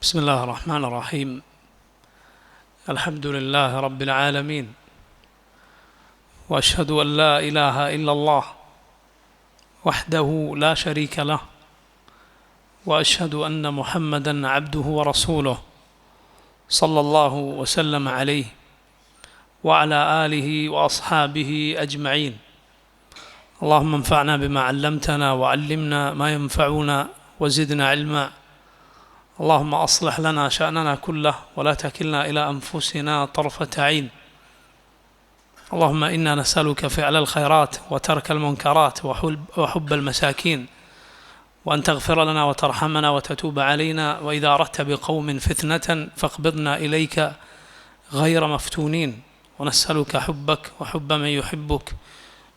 بسم الله الرحمن الرحيم. الحمد لله رب العالمين. وأشهد أن لا إله إلا الله وحده لا شريك له. وأشهد أن محمدا عبده ورسوله صلى الله وسلم عليه وعلى آله وأصحابه أجمعين. اللهم انفعنا بما علمتنا وعلمنا ما ينفعنا وزدنا علما. اللهم اصلح لنا شاننا كله ولا تكلنا الى انفسنا طرفه عين اللهم انا نسالك فعل الخيرات وترك المنكرات وحب, وحب المساكين وان تغفر لنا وترحمنا وتتوب علينا واذا اردت بقوم فتنه فاقبضنا اليك غير مفتونين ونسالك حبك وحب من يحبك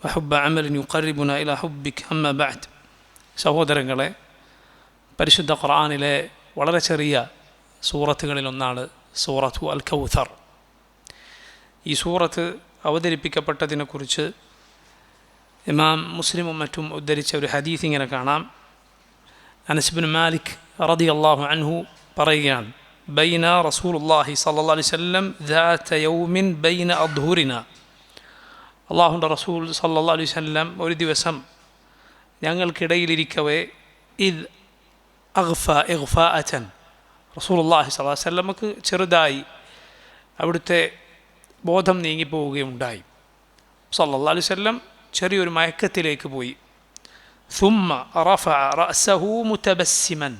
وحب عمل يقربنا الى حبك اما بعد സഹോദരങ്ങളെ പരിശുദ്ധ ഖുർആാനിലെ വളരെ ചെറിയ സൂറത്തുകളിലൊന്നാണ് സൂറത്തു അൽ കൗഥർ ഈ സൂറത്ത് അവതരിപ്പിക്കപ്പെട്ടതിനെക്കുറിച്ച് ഇമാം മുസ്ലിമും മറ്റും ഉദ്ധരിച്ച ഒരു ഹദീസ് ഇങ്ങനെ കാണാം. അനസ്ബിൻ മാലിക് റതി അള്ളാഹു അൻഹു പറയുകയാണ് ബൈന റസൂൽ അള്ളാഹി സല്ലാ സ്വല്ലം യൗമിൻ ബൈന അധൂരിന അള്ളാഹുന്റെ റസൂൽ സല്ലാ അലൈവല്ലം ഒരു ദിവസം ഞങ്ങൾക്കിടയിലിരിക്കവേ ഇത് അഖ്ഫ ഇഖ്ഫ അച്ചൻ റസൂൽ അള്ളാഹി സ്വലാ ചെറുതായി അവിടുത്തെ ബോധം നീങ്ങിപ്പോവുകയുണ്ടായി. സല്ലാ അലൈഹി സ്വല്ലം ചെറിയൊരു മയക്കത്തിലേക്ക് പോയി. സുമ്മ റഫ റസഹു മുത്തബസ്സിമൻ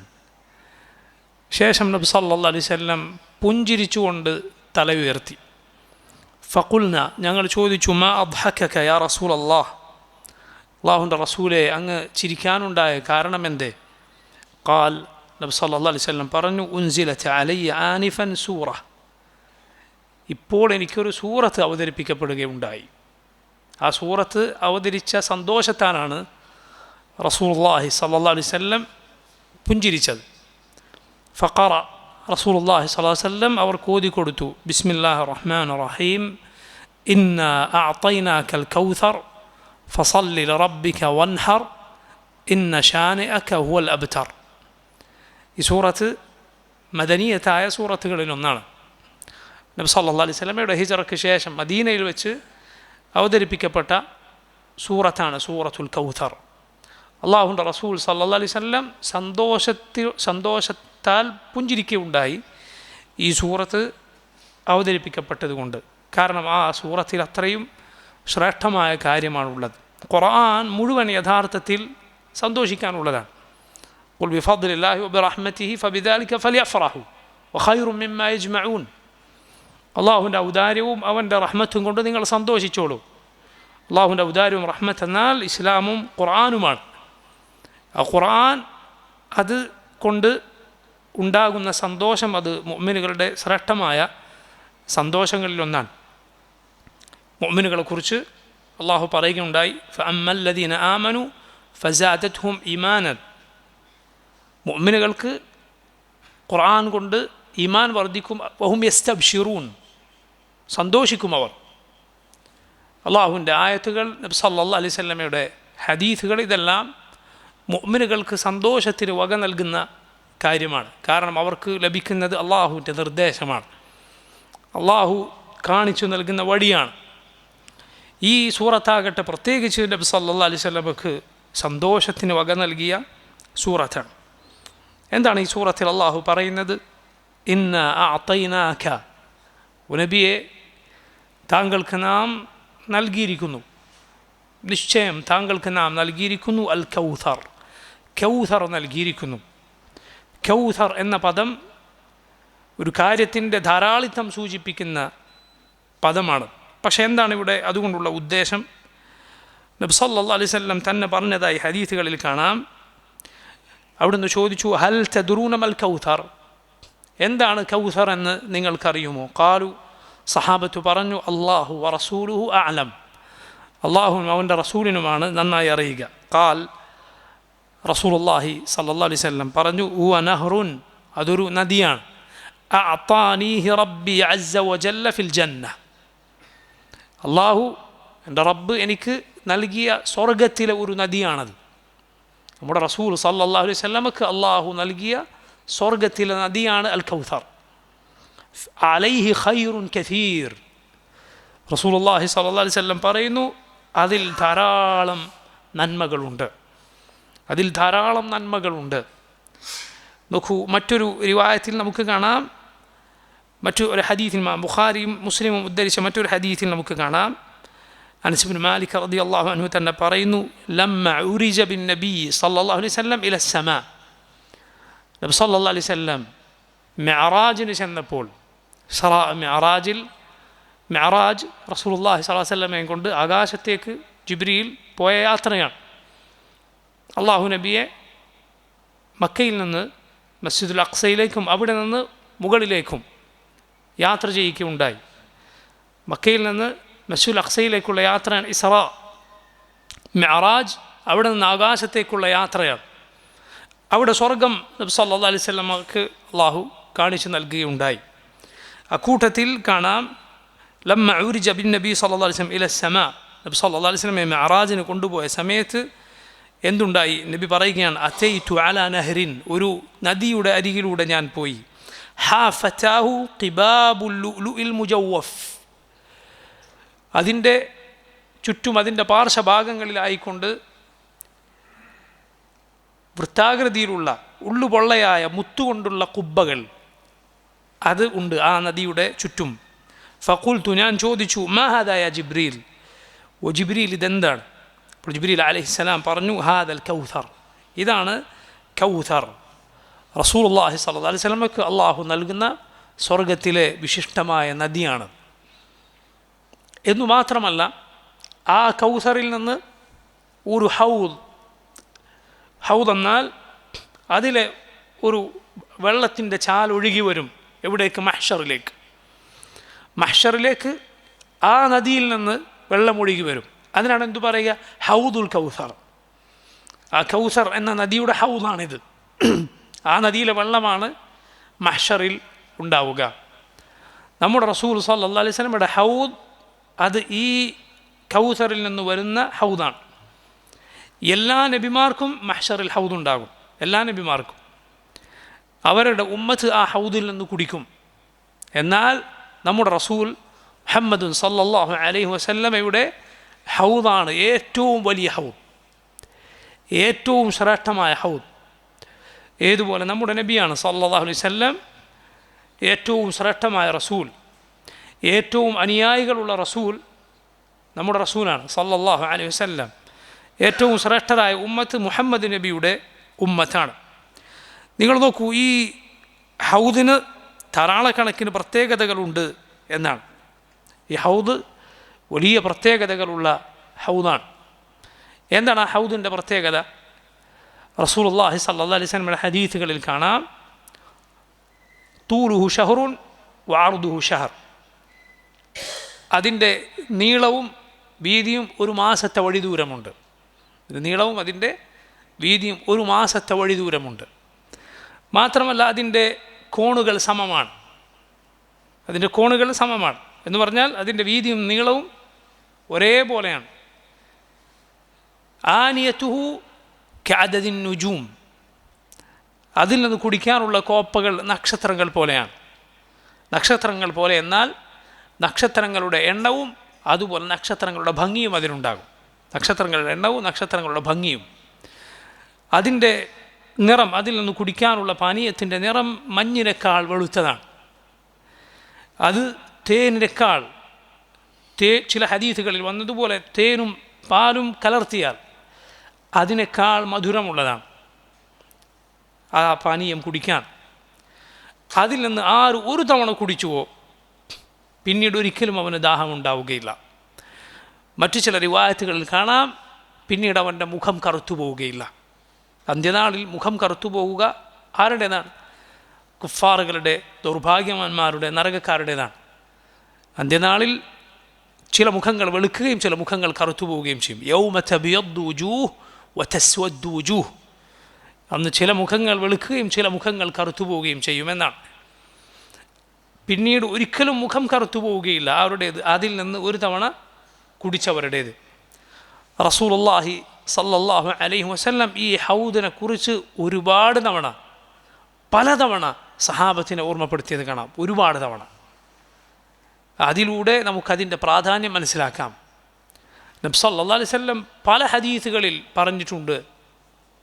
ശേഷം നബി സല്ലാ അലൈഹി സ്വല്ലം പുഞ്ചിരിച്ചുകൊണ്ട് തല ഉയർത്തി. ഫക്കുൽന ഞങ്ങൾ ചോദിച്ചു മാ അബ്ഹക്കയാ റസൂൽ അള്ളാഹ് അള്ളാഹുന്റെ റസൂലെ അങ്ങ് ചിരിക്കാനുണ്ടായ കാരണമെന്തേ? എന്തേ ഖാൽ നബി സല്ലല്ലാഹു അലൈഹി വസല്ലം പറഞ്ഞു ഉൻസിലത്ത് അലയ്യ ആനിഫൻ സൂറ ഇപ്പോൾ എനിക്കൊരു സൂറത്ത് അവതരിപ്പിക്കപ്പെടുകയുണ്ടായി. ആ സൂറത്ത് അവതരിച്ച സന്തോഷത്താനാണ് റസൂലുള്ളാഹി സല്ലല്ലാഹു അലൈഹി വസല്ലം പുഞ്ചിരിച്ചത്. ഫഖറ റസൂലുള്ളാഹി സ്വല്ലല്ലാഹു അലൈഹി വസല്ലം അവർ കോതി കൊടുത്തു ബിസ്മില്ലാഹിർ റഹ്മാനിർ റഹീം ഇന്ന അഅതൈനാകൽ കൗസർ ഫസല്ലി ലറബ്ബിക വൻഹർ ഇന്ന ഷാനിഅക ഹുവൽ അബ്തർ. ഈ സൂറത്ത് മദനീയത്തായ സൂറത്തുകളിൽ ഒന്നാണ് നബി സല്ലാ അലൈഹി സ്വലമയുടെ ഹിജറയ്ക്ക് ശേഷം മദീനയിൽ വെച്ച് അവതരിപ്പിക്കപ്പെട്ട സൂറത്താണ് സൂറത്തുൽ കൗഥർ അള്ളാഹുന്റെ റസൂൽ സല്ലാ അലൈഹി സ്വലം സന്തോഷത്തിൽ സന്തോഷത്താൽ പുഞ്ചിരിക്കുകയുണ്ടായി ഈ സൂറത്ത് അവതരിപ്പിക്കപ്പെട്ടതുകൊണ്ട്. കാരണം ആ സൂറത്തിൽ അത്രയും ശ്രേഷ്ഠമായ കാര്യമാണുള്ളത്. ഖുർആൻ മുഴുവൻ യഥാർത്ഥത്തിൽ സന്തോഷിക്കാനുള്ളതാണ്. قل بفضل الله وبرحمته فبذلك فليفرحوا وخير مما يجمعون അള്ളാഹുവിൻ്റെ ഔദാര്യവും അവൻ്റെ റഹ്മത്തും കൊണ്ട് നിങ്ങൾ സന്തോഷിച്ചോളൂ അള്ളാഹുവിൻ്റെ ഔദാര്യവും റഹ്മത്ത് എന്നാൽ ഇസ്ലാമും ഖുർആാനുമാണ് ആ ഖുർആൻ അത് കൊണ്ട് ഉണ്ടാകുന്ന സന്തോഷം അത് മൊമ്മിനുകളുടെ ശ്രേഷ്ഠമായ സന്തോഷങ്ങളിലൊന്നാണ് മൊമ്മിനുകളെക്കുറിച്ച് അള്ളാഹു പറയുകയുണ്ടായി ഫഅമ്മല്ലദീന ആമനു ഫസാദത്ഹും ഇമാനൻ മൊമ്മിനുകൾക്ക് ഖുർആൻ കൊണ്ട് ഈമാൻ വർദ്ധിക്കും വഹും യസ്തബ്ഷിറൂൻ സന്തോഷിക്കും അവർ. അള്ളാഹുവിന്റെ ആയത്തുകൾ നബി സല്ലല്ലാഹു അലൈഹി സ്വല്ലമയുടെ ഹദീസുകൾ ഇതെല്ലാം മുഅ്മിനുകൾക്ക് സന്തോഷത്തിന് വക നൽകുന്ന കാര്യമാണ്. കാരണം അവർക്ക് ലഭിക്കുന്നത് അള്ളാഹുവിന്റെ നിർദ്ദേശമാണ്. അള്ളാഹു കാണിച്ചു നൽകുന്ന വഴിയാണ്. ഈ സൂറത്താകട്ടെ പ്രത്യേകിച്ച് നബി സല്ലല്ലാഹു അലൈഹി സ്വലമക്ക് സന്തോഷത്തിന് വക നൽകിയ സൂറത്താണ്. എന്താണ് ഈ സൂറത്തിൽ അള്ളാഹു പറയുന്നത്? ഇന്ന അത്തൈനാഖ ഉനബിയെ താങ്കൾക്ക് നാം നൽകിയിരിക്കുന്നു. നിശ്ചയം താങ്കൾക്ക് നാം നൽകിയിരിക്കുന്നു അൽ കൗഥർ കൗഥർ നൽകിയിരിക്കുന്നു. കൗഥർ എന്ന പദം ഒരു കാര്യത്തിന്റെ ധാരാളിത്തം സൂചിപ്പിക്കുന്ന പദമാണ്. പക്ഷേ എന്താണ് ഇവിടെ അതുകൊണ്ടുള്ള ഉദ്ദേശം? നബ്സല്ലാ അലൈവല്ലം തന്നെ പറഞ്ഞതായി ഹദീസുകളിൽ കാണാം. അവിടുന്ന് ചോദിച്ചു ഹൽ തദ്റൂനമൽ കൗഥർ എന്താണ് കൗസർ എന്ന് നിങ്ങൾക്കറിയുമോ? കാലു സഹാബത്ത് പറഞ്ഞു അള്ളാഹു റസൂലുഹു അലം അള്ളാഹുവും അവന്റെ റസൂലിനുമാണ് നന്നായി അറിയുക. കാൽ റസൂലുള്ളാഹി സല്ലാ അലൈഹി വസല്ലം പറഞ്ഞു ഉ നഹ്റുൻ അതൊരു നദിയാണ്. റബ്ബി അസ്സ വജല്ല ഫിൽ ജന്ന. അള്ളാഹു എന്റെ റബ്ബ് എനിക്ക് നൽകിയ സ്വർഗത്തിലെ ഒരു നദിയാണത്. നമ്മുടെ റസൂൽ സല്ലല്ലാഹു അലൈഹി വസല്ലമക്ക് അള്ളാഹു നൽകിയ സ്വർഗത്തിലെ നദിയാണ് അൽ കൗഥർ അലൈഹി ഖൈറുൻ കഥീർ റസൂൽ അള്ളാഹി സല്ലാ അലൈഹി വസല്ലം പറയുന്നു അതിൽ ധാരാളം നന്മകളുണ്ട്. അതിൽ ധാരാളം നന്മകളുണ്ട്. നോക്കൂ മറ്റൊരു റിവായത്തിൽ നമുക്ക് കാണാം. മറ്റു ഒരു ഹദീത്തിൽ ബുഖാരിയും മുസ്ലിമും ഉദ്ധരിച്ച മറ്റൊരു ഹദീത്തിൽ നമുക്ക് കാണാം. അനസ്ബിൻ മാലിക് റതി അള്ളാഹു അനു തന്നെ പറയുന്നു ലമ്മ ഉരിജ ബിൻ നബി സല്ലല്ലാഹു അലൈഹി വസല്ലം ഇല സമ നബി സല്ലാ അലൈഹി വസല്ലം മെറാജിന് ചെന്നപ്പോൾ സറ മെറാജിൽ മെറാജ് റസൂലുള്ളാഹി സ്വല്ലല്ലാഹു അലൈഹി വസല്ലമയെ കൊണ്ട് ആകാശത്തേക്ക് ജിബ്രിയിൽ പോയ യാത്രയാണ്. അള്ളാഹു നബിയെ മക്കയിൽ നിന്ന് മസ്ജിദുൽ അക്സയിലേക്കും അവിടെ നിന്ന് മുകളിലേക്കും യാത്ര ചെയ്യിക്കുകയുണ്ടായി മക്കയിൽ നിന്ന് മസ്ജിദുൽ അക്സയിലേക്കുള്ള യാത്രയാണ് ഇസറ. മെറാജ് അവിടെ നിന്ന് ആകാശത്തേക്കുള്ള യാത്രയാണ്. അവിടെ സ്വർഗം നബി സല്ലല്ലാഹു അലൈഹി വസല്ലമക്ക് അള്ളാഹു കാണിച്ചു നൽകുകയുണ്ടായി. അക്കൂട്ടത്തിൽ കാണാം ലമ്മ ഊരിജ ബിൻ നബി സല്ലല്ലാഹു അലൈഹി വസല്ലം ഇല സമ. നബി സല്ലല്ലാഹു അലൈഹി മെറാജിന് കൊണ്ടുപോയ സമയത്ത് എന്തുണ്ടായി? നബി പറയുകയാണ് അത്തൈറ്റു അല നഹ്റിൻ ഒരു നദിയുടെ അരികിലൂടെ ഞാൻ പോയി. ഹാഫറ്റാഹു ഖിബാബുൽ ലുഅ്ലുഇൽ മുജവ്വഫ്. അതിന്റെ ചുറ്റും അതിന്റെ പാർശ്വഭാഗങ്ങളിലായിക്കൊണ്ട് വൃത്താകൃതിയിലുള്ള ഉള്ളുപൊള്ളയായ മുത്തുകൊണ്ടുള്ള കുബ്ബകൾ അത് ഉണ്ട് ആ നദിയുടെ ചുറ്റും. ഫക്കുൽത്തു ഞാൻ ചോദിച്ചു മഹാദായ ജിബ്രീൽ? ഓ ജിബ്രീൽ ഇതെന്താണ്? അപ്പോൾ ജിബ്രീൽ അലഹിസ്സലാം പറഞ്ഞു ഹാദൽ കൗഥർ. ഇതാണ് കൗഥർ. റസൂൽ അള്ളാഹി സല്ലാ അലൈഹി സ്വലമക്ക് അള്ളാഹു നൽകുന്ന സ്വർഗത്തിലെ വിശിഷ്ടമായ നദിയാണ്. എന്നു മാത്രമല്ല ആ കൗസറിൽ നിന്ന് ഒരു ഹൗദ്. ഹൗദ് എന്നാൽ അതിലെ ഒരു വെള്ളത്തിന്റെ ചാൽ ഒഴുകി വരും എവിടേക്ക്? മഹ്ഷറിലേക്ക്. മഹ്ഷറിലേക്ക് ആ നദിയിൽ നിന്ന് വെള്ളം ഒഴുകി വരും. അതിനാണ് എന്തു പറയുക? ഹൗദുൽ കൗസർ. ആ കൗസർ എന്ന നദിയുടെ ഹൗദാണിത്. ആ നദിയിലെ വെള്ളമാണ് മഹ്ഷറിൽ ഉണ്ടാവുക. നമ്മുടെ റസൂൽ സല്ലാ അലൈഹി ഹൗദ് അത് ഈ കൗസറിൽ നിന്ന് വരുന്ന ഹൗദാണ്. എല്ലാ നബിമാർക്കും മഹ്ഷറിൽ ഹൗദുണ്ടാകും. എല്ലാ നബിമാർക്കും. അവരുടെ ഉമ്മത്ത് ആ ഹൗദിൽ നിന്ന് കുടിക്കും. എന്നാൽ നമ്മുടെ റസൂൽ മുഹമ്മദുൻ സല്ലാഹു അലൈഹി വസല്ലമയുടെ ഹൗദാണ് ഏറ്റവും വലിയ ഹൗദ്. ഏറ്റവും ശ്രേഷ്ഠമായ ഹൗദ്. ഏതുപോലെ നമ്മുടെ നബിയാണ് സല്ലാഹു അലൈഹി വസല്ലം ഏറ്റവും ശ്രേഷ്ഠമായ റസൂൽ. ഏറ്റവും അനുയായികളുള്ള റസൂൽ നമ്മുടെ റസൂലാണ് സല്ലല്ലാഹു അലൈഹി വസല്ലം. ഏറ്റവും ശ്രേഷ്ഠരായ ഉമ്മത്ത് മുഹമ്മദ് നബിയുടെ ഉമ്മത്താണ്. നിങ്ങൾ നോക്കൂ ഈ ഹൗദിന് ധാരാളക്കണക്കിന് പ്രത്യേകതകളുണ്ട് എന്നാണ്. ഈ ഹൗദ് വലിയ പ്രത്യേകതകളുള്ള ഹൗദാണ്. എന്താണ് ആ ഹൗദിന്റെ പ്രത്യേകത? റസൂലുള്ളാഹി സല്ലാ അലൈഹി വസല്ലമയുടെ ഹദീസുകളിൽ കാണാം തൂലുഹു ഷഹറുൻ വാറുദുഹു ഷഹർ. അതിന്റെ നീളവും വീതിയും ഒരു മാസത്തെ വഴി ദൂരമുണ്ട്. നീളവും അതിന്റെ വീതിയും ഒരു മാസത്തെ വഴി ദൂരമുണ്ട്. മാത്രമല്ല അതിന്റെ കോണുകൾ സമമാണ്. അതിന്റെ കോണുകൾ സമമാണ്. എന്ന് പറഞ്ഞാൽ അതിന്റെ വീതിയും നീളവും ഒരേപോലെയാണ്. ആനിയത്തുഹു ക്യാദതിൻ നുജൂം. അതിൽ നിന്ന് കുടിക്കാനുള്ള കോപ്പകൾ നക്ഷത്രങ്ങൾ പോലെയാണ്. നക്ഷത്രങ്ങൾ പോലെ എന്നാൽ നക്ഷത്രങ്ങളുടെ എണ്ണവും അതുപോലെ നക്ഷത്രങ്ങളുടെ ഭംഗിയും അതിനുണ്ടാകും. നക്ഷത്രങ്ങളുടെ എണ്ണവും നക്ഷത്രങ്ങളുടെ ഭംഗിയും. അതിന്റെ നിറം അതിൽ നിന്ന് കുടിക്കാനുള്ള പാനീയത്തിന്റെ നിറം മഞ്ഞിനേക്കാൾ വെളുത്തതാണ്. അത് തേനിനേക്കാൾ തേ ചില ഹദീസുകളിൽ വന്നതുപോലെ തേനും പാലും കലർത്തിയാൽ അതിനേക്കാൾ മധുരമുള്ളതാണ്. ആ പാനീയം കുടിക്കാൻ. അതിൽ നിന്ന് ആര് ഒരു തവണ കുടിച്ചുവോ പിന്നീട് ഒരിക്കലും അവന് ദാഹം ഉണ്ടാവുകയില്ല. മറ്റു ചില റിവായത്തുകളിൽ കാണാം പിന്നീട് അവന്റെ മുഖം കറുത്തു പോവുകയില്ല. അന്ത്യനാളിൽ മുഖം കറുത്തു പോവുക ആരുടേതാണ്? കുഫാറുകളുടെ ദൗർഭാഗ്യവാന്മാരുടെ നരകക്കാരുടേതാണ്. അന്ത്യനാളിൽ ചില മുഖങ്ങൾ വെളുക്കുകയും ചില മുഖങ്ങൾ കറുത്തു പോവുകയും ചെയ്യും. വൂജൂഹ്. അന്ന് ചില മുഖങ്ങൾ വെളുക്കുകയും ചില മുഖങ്ങൾ കറുത്തു പോവുകയും ചെയ്യുമെന്നാണ്. പിന്നീട് ഒരിക്കലും മുഖം കറുത്തു പോവുകയില്ല. അവരുടേത് അതിൽ നിന്ന് ഒരു തവണ കുടിച്ചവരുടേത്. റസൂലുള്ളാഹി സല്ലല്ലാഹു അലൈഹി വസല്ലം ഈ ഹൗദിനെ കുറിച്ച് ഒരുപാട് തവണ പലതവണ സഹാബത്തിനെ ഓർമ്മപ്പെടുത്തിയത് കാണാം. ഒരുപാട് തവണ. അതിലൂടെ നമുക്കതിന്റെ പ്രാധാന്യം മനസ്സിലാക്കാം. നബ്സല്ലാ അലൈഹി വല്ലം പല ഹദീസുകളിൽ പറഞ്ഞിട്ടുണ്ട്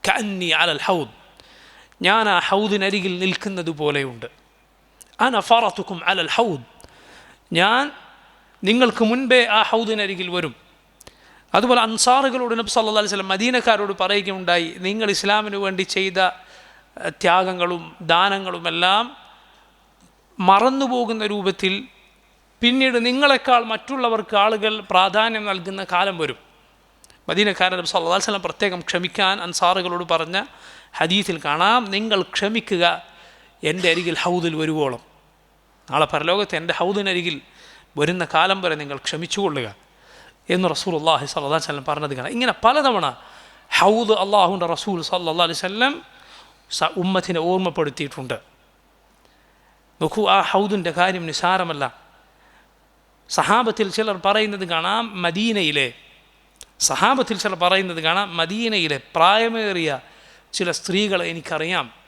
കന്നി അലൽ ഹൗദ്. ഞാൻ ആ ഹൗദിനരികിൽ നിൽക്കുന്നത് പോലെയുണ്ട് അന ഫറത്തുക്കും അലൽ ഹൗദ്. ഞാൻ നിങ്ങൾക്ക് മുൻപേ ആ ഹൗദിനരികിൽ വരും. അതുപോലെ അൻസാറുകളോട് നബി സല്ലാ അലൈഹി സ്വലം മദീനക്കാരോട് പറയുകയുണ്ടായി നിങ്ങൾ ഇസ്ലാമിന് വേണ്ടി ചെയ്ത ത്യാഗങ്ങളും ദാനങ്ങളുമെല്ലാം മറന്നുപോകുന്ന രൂപത്തിൽ പിന്നീട് നിങ്ങളെക്കാൾ മറ്റുള്ളവർക്ക് ആളുകൾ പ്രാധാന്യം നൽകുന്ന കാലം വരും. മദീനക്കാരൻ നബി സല്ലല്ലാഹു അലൈഹി വസല്ലം പ്രത്യേകം ക്ഷമിക്കാൻ അൻസാറുകളോട് പറഞ്ഞ ഹദീസിൽ കാണാം നിങ്ങൾ ക്ഷമിക്കുക എന്റെ അരികിൽ ഹൗദിൽ വരുവോളം. നാളെ പരലോകത്ത് എന്റെ ഹൗദിനരികിൽ വരുന്ന കാലം വരെ നിങ്ങൾ ക്ഷമിച്ചുകൊള്ളുക എന്ന് റസൂൽ അള്ളാഹി സല്ലാ വല്ലം പറഞ്ഞത് കാണാം. ഇങ്ങനെ പലതവണ ഹൗദ് അള്ളാഹുന്റെ റസൂൽ സല്ലാ അലൈഹി സ ഉമ്മത്തിനെ ഓർമ്മപ്പെടുത്തിയിട്ടുണ്ട്. നോക്കൂ ആ ഹൗദിന്റെ കാര്യം നിസാരമല്ല. സഹാബത്തിൽ ചിലർ പറയുന്നത് കാണാം മദീനയിലെ സഹാബത്തിൽ ചിലർ പറയുന്നത് കാണാം മദീനയിലെ പ്രായമേറിയ ചില സ്ത്രീകളെ എനിക്കറിയാം.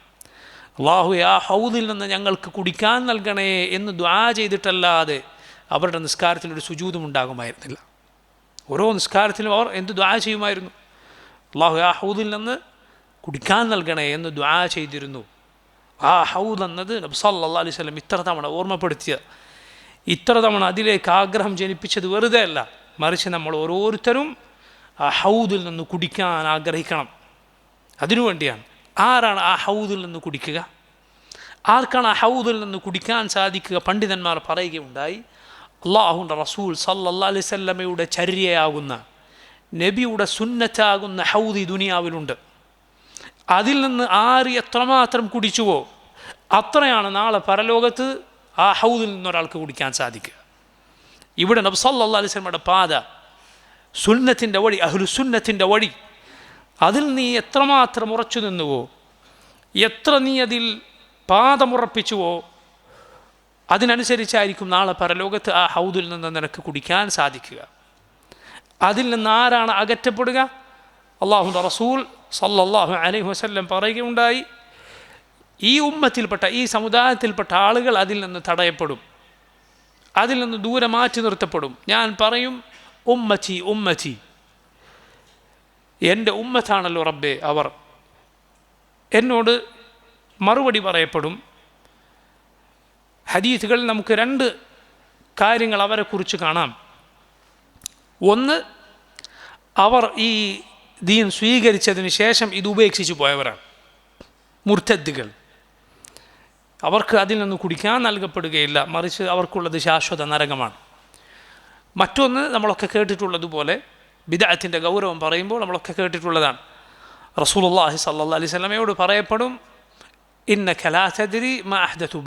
അള്ളാഹു ആ ഹൗദിൽ നിന്ന് ഞങ്ങൾക്ക് കുടിക്കാൻ നൽകണേ എന്ന് ദ്വാ ചെയ്തിട്ടല്ലാതെ അവരുടെ നിസ്കാരത്തിൽ ഒരു സുജൂതും ഉണ്ടാകുമായിരുന്നില്ല. ഓരോ നിസ്കാരത്തിലും അവർ എന്ത് ദ്വാ ചെയ്യുമായിരുന്നു? അള്ളാഹു ആ ഹൗദിൽ നിന്ന് കുടിക്കാൻ നൽകണേ എന്ന് ദ്വാ ചെയ്തിരുന്നു. ആ ഹൗദ് എന്നത് നബി സല്ലല്ലാഹു അലൈഹി വസല്ലം ഇത്ര തവണ ഓർമ്മപ്പെടുത്തിയ ഇത്ര തവണ അതിലേക്ക് ആഗ്രഹം ജനിപ്പിച്ചത് വെറുതെ അല്ല. മറിച്ച് നമ്മൾ ഓരോരുത്തരും ആ ഹൗദിൽ നിന്ന് കുടിക്കാൻ ആഗ്രഹിക്കണം. അതിനുവേണ്ടിയാണ് ആരാണ് ആ ഹൗദിൽ നിന്ന് കുടിക്കുക? ആർക്കാണ് ആ ഹൗദിൽ നിന്ന് കുടിക്കാൻ സാധിക്കുക? പണ്ഡിതന്മാർ പറയുകയുണ്ടായി അള്ളാഹുന്റെ റസൂൽ സല്ലാ അലൈവല്ലമയുടെ ചര്യയാകുന്ന നബിയുടെ സുന്നത്താകുന്ന ഹൗദി ദുനിയാവിലുണ്ട്. അതിൽ നിന്ന് ആര് എത്രമാത്രം കുടിച്ചുവോ അത്രയാണ് നാളെ പരലോകത്ത് ആ ഹൗദിൽ നിന്നൊരാൾക്ക് കുടിക്കാൻ സാധിക്കുക. ഇവിടെ നബ്സല്ലാ സ്വലമയുടെ പാത സുന്നത്തിന്റെ വഴി അഹ്ലു സുന്നത്തിന്റെ വഴി അതിൽ നീ എത്രമാത്രം ഉറച്ചു നിന്നുവോ എത്ര നീ അതിൽ പാദമുറപ്പിച്ചുവോ അതിനനുസരിച്ചായിരിക്കും നാളെ പരലോകത്ത് ആ ഹൗദിൽ നിന്ന് നിനക്ക് കുടിക്കാൻ സാധിക്കുക. അതിൽ നിന്ന് ആരാണ് അകറ്റപ്പെടുക? അള്ളാഹു റസൂൽ സല്ലല്ലാഹു അലൈഹി വസല്ലം പറയുകയുണ്ടായി ഈ ഉമ്മത്തിൽപ്പെട്ട ഈ സമുദായത്തിൽപ്പെട്ട ആളുകൾ അതിൽ നിന്ന് തടയപ്പെടും. അതിൽ നിന്ന് ദൂരെ മാറ്റി നിർത്തപ്പെടും. ഞാൻ പറയും ഉമ്മച്ചി ഉമ്മച്ചി. എന്റെ ഉമ്മത്താണല്ലോ റബ്ബെ അവർ. എന്നോട് മറുപടി പറയപ്പെടും. ഹദീസുകൾ നമുക്ക് രണ്ട് കാര്യങ്ങൾ അവരെക്കുറിച്ച് കാണാം. ഒന്ന് അവർ ഈ ദീൻ സ്വീകരിച്ചതിന് ശേഷം ഇത് ഉപേക്ഷിച്ചു പോയവരാണ്. മുർത്തദ്ദികൾ. അവർക്ക് അതിൽ നിന്ന് കുടിക്കാൻ നൽകപ്പെടുകയില്ല. മറിച്ച് അവർക്കുള്ളത് ശാശ്വത നരകമാണ്. മറ്റൊന്ന് നമ്മളൊക്കെ കേട്ടിട്ടുള്ളതുപോലെ ബിദഅത്തിന്റെ ഗൗരവം പറയുമ്പോൾ നമ്മളൊക്കെ കേട്ടിട്ടുള്ളതാണ്. റസൂലുള്ളാഹി സല്ലാ അലൈഹി വസല്ലമയോട് പറയപ്പെടും ഇന്ന കലാതരി മാഹദത്തു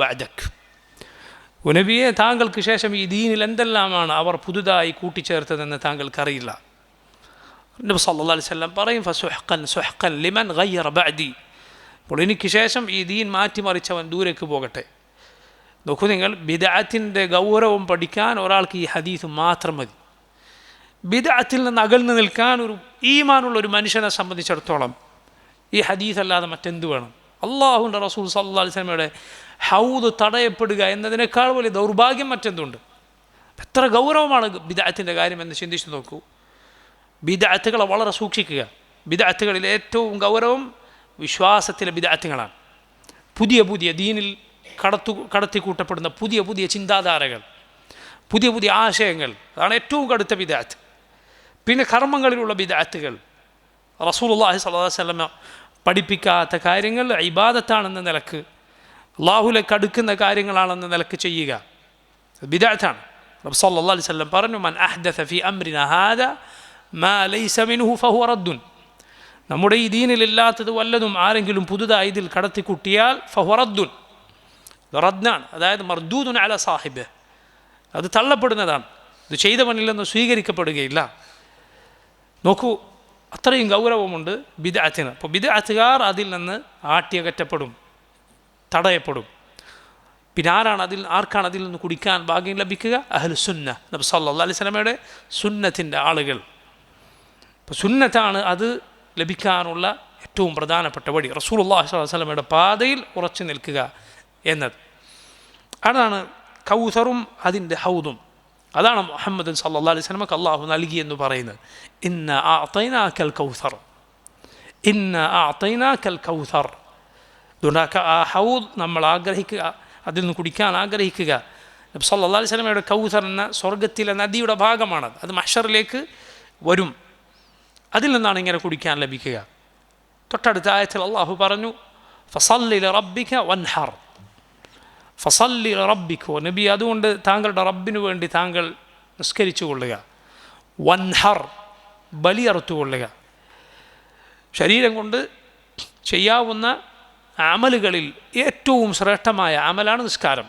ഉനബിയെ താങ്കൾക്ക് ശേഷം ഈ ദീനിൽ എന്തെല്ലാമാണ് അവർ പുതുതായി കൂട്ടിച്ചേർത്തതെന്ന് താങ്കൾക്കറിയില്ല. നബി സല്ലാ അലൈഹി വസല്ലം പറയും ഫസുഹ്ഖൻ സുഹ്ഖൻ ലിമൻ ഗയ്യറ ബഅദി. അപ്പോൾ എനിക്ക് ശേഷം ഈ ദീൻ മാറ്റിമറിച്ചവൻ ദൂരേക്ക് പോകട്ടെ. നോക്കൂ നിങ്ങൾ ബിദാത്തിന്റെ ഗൗരവം പഠിക്കാൻ ഒരാൾക്ക് ഈ ഹദീസ് മാത്രം മതി. ബിദഅത്തിൽ നിന്ന് അകൽന്ന് നിൽക്കാൻ ഒരു ഈമാനുള്ള ഒരു മനുഷ്യനെ സംബന്ധിച്ചിടത്തോളം ഈ ഹദീസ് അല്ലാതെ മറ്റെന്ത് വേണം? അള്ളാഹുന്റെ റസൂൽ സല്ലാ അലിസ്ലമയുടെ ഹൗദ് തടയപ്പെടുക എന്നതിനേക്കാൾ വലിയ ദൗർഭാഗ്യം മറ്റെന്തുണ്ട്? എത്ര ഗൗരവമാണ് ബിദഅത്തിന്റെ കാര്യം എന്ന് ചിന്തിച്ചു നോക്കൂ. ബിദഅത്തുകളെ വളരെ സൂക്ഷിക്കുക. ബിദഅത്തുകളിൽ ഏറ്റവും ഗൗരവം വിശ്വാസത്തിലെ ബിദഅത്തുകളാണ്. പുതിയ പുതിയ ദീനിൽ കടത്തു കടത്തിക്കൂട്ടപ്പെടുന്ന പുതിയ പുതിയ ചിന്താധാരകൾ പുതിയ പുതിയ ആശയങ്ങൾ. അതാണ് ഏറ്റവും കടുത്ത ബിദാത്ത് പിന്നെ കർമ്മങ്ങളിലുള്ള ബിദാത്തുകൾ റസൂലുള്ളാഹി സ്വല്ലല്ലാഹു അലൈഹി വസല്ലം പഠിപ്പിക്കാത്ത കാര്യങ്ങൾ ഇബാദത്താണെന്ന നിലയ്ക്ക് അള്ളാഹുലെ കടുക്കുന്ന കാര്യങ്ങളാണെന്ന നിലയ്ക്ക് ചെയ്യുക. ബിദാത്താണ് റബ്ബ് അലൈഹി വസല്ലം പറഞ്ഞു മൻ അഹ്ദസ ഫി മാ ലൈസ മിൻഹു ഫഹുവ റദ്ദുൻ. നമ്മുടെ ഈ ദീനിലില്ലാത്തത് വല്ലതും ആരെങ്കിലും പുതുതായി ഇതിൽ കടത്തിക്കുട്ടിയാൽ ഫഹുവ റദ്ദുൻ. അതായത് മർദൂദുൻ അല സാഹിബ് അത് തള്ളപ്പെടുന്നതാണ്. ഇത് ചെയ്തവനിൽ നിന്ന് സ്വീകരിക്കപ്പെടുകയില്ല. നോക്കൂ അത്രയും ഗൗരവമുണ്ട് ബിദഅത്തിന്. അപ്പോൾ ബിദഅത്തുകാർ അതിൽ നിന്ന് ആട്ടിയകറ്റപ്പെടും തടയപ്പെടും. പിന്നെ ആരാണ് അതിൽ ആർക്കാണ് അതിൽ നിന്ന് കുടിക്കാൻ ഭാഗ്യം ലഭിക്കുക? അഹ്ലു സുന്ന. നബി സല്ലല്ലാഹു അലൈഹി സ്വലമയുടെ സുന്നത്തിന്റെ ആളുകൾ. അപ്പോൾ സുന്നത്താണ് അത് ലഭിക്കാനുള്ള ഏറ്റവും പ്രധാനപ്പെട്ട വഴി. റസൂലുള്ളാഹി അള്ളാഹു അലൈഹി വസല്ലമയുടെ പാതയിൽ ഉറച്ചു നിൽക്കുക എന്നത്. അതാണ് കൗസറും അതിന്റെ ഹൗദും. അതാണ് മുഹമ്മദ് സല്ലാ അലൈഹി സ്വലമക്ക് അള്ളാഹു എന്ന് പറയുന്നത്. ഇന്ന അഅതൈനാക്കൽ കൗസർ. ഇന്ന അഅതൈനാക്കൽ കൗസർ. അതുകൊണ്ട് ആ ഹൗദ് നമ്മൾ ആഗ്രഹിക്കുക അതിൽ നിന്ന് കുടിക്കാൻ ആഗ്രഹിക്കുക. സല്ലാ അലൈഹി വസല്ലമയുടെ കൗസർ എന്ന സ്വർഗത്തിലെ നദിയുടെ ഭാഗമാണ്. അത് മഷറിലേക്ക് വരും. അതിൽ നിന്നാണ് ഇങ്ങനെ കുടിക്കാൻ ലഭിക്കുക. തൊട്ടടുത്ത ആയത്തിൽ അള്ളാഹു പറഞ്ഞു ഫസല്ലിൽ റബ്ബിക വൻഹർ. ഫസല്ലി റബ്ബിക്കോ. നബി അതുകൊണ്ട് താങ്കളുടെ റബ്ബിനു വേണ്ടി താങ്കൾ നിസ്കരിച്ചു കൊള്ളുക. വൻഹർ ബലിയറുത്തുകൊള്ളുക ശരീരം കൊണ്ട് ചെയ്യാവുന്ന അമലുകളിൽ ഏറ്റവും ശ്രേഷ്ഠമായ അമലാണ് നിസ്കാരം.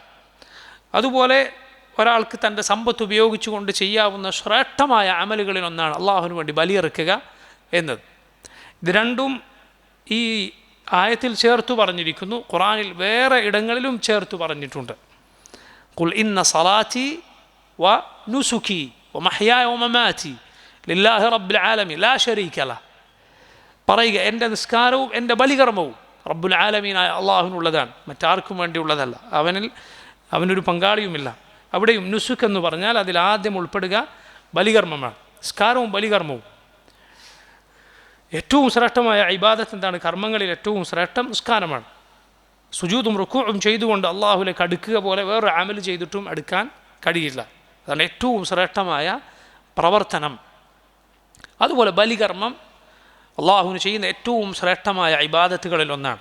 അതുപോലെ ഒരാൾക്ക് തന്റെ സമ്പത്ത് ഉപയോഗിച്ചുകൊണ്ട് ചെയ്യാവുന്ന ശ്രേഷ്ഠമായ അമലുകളിൽ ഒന്നാണ് അള്ളാഹുവിന് വേണ്ടി ബലിയെറുക്കുക എന്നത്. ഇത് രണ്ടും ഈ ആയത്തിൽ ചേർത്തു പറഞ്ഞിരിക്കുന്നു. ഖുറാനിൽ വേറെ ഇടങ്ങളിലും ചേർത്തു പറഞ്ഞിട്ടുണ്ട്. കുൽ ഇന്ന സലാത്തി വ നുസുഖി ഒ മഹ്യായ വ മമാറ്റി ലില്ലാഹി റബ്ബുൽ ആലമി ലാ ഷരീക്കല പറയുക എന്റെ നിസ്കാരവും എന്റെ ബലികർമ്മവും റബ്ബുൽ ആലമീനായ അള്ളാഹുവിനുള്ളതാണ്. മറ്റാർക്കും വേണ്ടിയുള്ളതല്ല. അവനിൽ അവനൊരു പങ്കാളിയുമില്ല. അവിടെയും നുസുഖ് എന്ന് പറഞ്ഞാൽ അതിൽ ആദ്യം ഉൾപ്പെടുക ബലികർമ്മമാണ്. നിസ്കാരവും ബലികർമ്മവും. ഏറ്റവും ശ്രേഷ്ഠമായ ഇബാദത്ത് എന്താണ്? കർമ്മങ്ങളിൽ ഏറ്റവും ശ്രേഷ്ഠം നിസ്കാരമാണ്. സുജൂതും റുക്കുവും ചെയ്തുകൊണ്ട് അള്ളാഹുലേക്ക് അടുക്കുക പോലെ വേറൊരു അമൽ ചെയ്തിട്ടും അടുക്കാൻ കഴിയില്ല. അതാണ് ഏറ്റവും ശ്രേഷ്ഠമായ പ്രവർത്തനം. അതുപോലെ ബലികർമ്മം അള്ളാഹുവിന് ചെയ്യുന്ന ഏറ്റവും ശ്രേഷ്ഠമായ ഇബാദത്തുകളിൽ ഒന്നാണ്.